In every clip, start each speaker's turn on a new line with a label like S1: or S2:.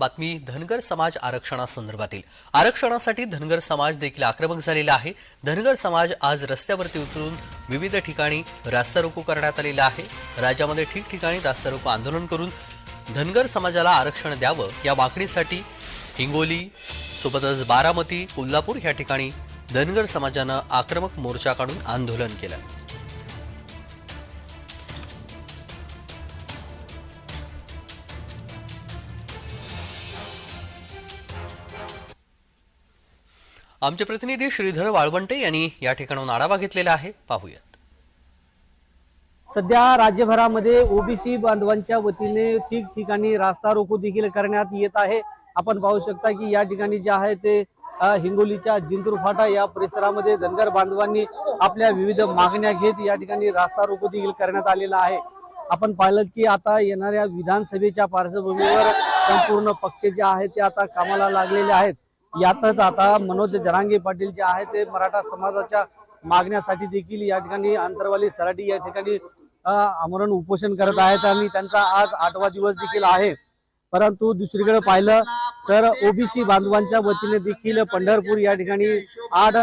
S1: बातमी धनगर समाज आरक्षणासंदर्भातील. आरक्षणासाठी धनगर समाज देखील आक्रमक झालेला आहे. धनगर समाज आज रस्त्यावरती उतरून विविध ठिकाणी रास्ता रोको करण्यात आलेला आहे. राज्यामध्ये ठिकठिकाणी रास्ता रोको आंदोलन करून धनगर समाजाला आरक्षण द्यावं या मागणीसाठी हिंगोली सोबतच बारामती कोल्हापूर या ठिकाणी धनगर समाजानं आक्रमक मोर्चा काढून आंदोलन केलं. आमचे प्रतिनिधी श्रीधर वाळवंटे यांनी या ठिकाणाहून आढावा घेतलेला आहे. पाहूयात.
S2: सध्या राज्यभरामध्ये ओबीसी बांधवांच्या वतीने ठिकठिकाणी रास्ता रोको देखील करण्यात येत आहे. आपण पाहू शकता की या ठिकाणी जे आहे ते हिंगोलीच्या जिंतूर फाटा या परिसरामध्ये धनगर बांधवांनी आपल्या विविध मागण्या घेत या ठिकाणी रास्ता रोको देखील करण्यात आलेला आहे. आपण पाहिलं की आता येणाऱ्या विधानसभेच्या पार्श्वभूमीवर संपूर्ण पक्ष जे आहेत ते आता कामाला लागलेले आहेत. यातच आता मनोज जरांगे पाटील जे आहे ते मराठा समाजाच्या मागण्यासाठी देखील या ठिकाणी आंतरवाली सराटी या ठिकाणी आमरण उपोषण करत आहेत आणि त्यांचा आज आठवा दिवस देखील आहे. परंतु दुसरीकडे पाहिलं तर ओबीसी बांधवांच्या वतीने देखील पंढरपूर या ठिकाणी आठ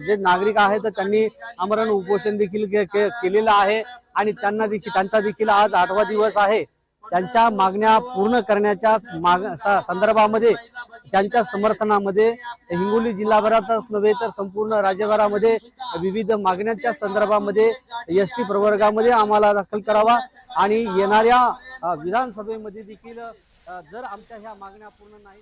S2: जे नागरिक आहेत त्यांनी आमरण उपोषण देखील केलेलं आहे आणि त्यांना देखील त्यांचा देखील आज आठवा दिवस आहे. त्यांच्या मागण्या पूर्ण करण्याच्या माग संदर्भामध्ये त्यांच्या समर्थनामध्ये हिंगोली जिल्हाभरातच नव्हे तर संपूर्ण राज्यभरामध्ये विविध मागण्यांच्या संदर्भामध्ये एस टी प्रवर्गामध्ये आम्हाला दाखल करावा आणि येणाऱ्या विधानसभेमध्ये देखील जर आमच्या ह्या मागण्या पूर्ण नाही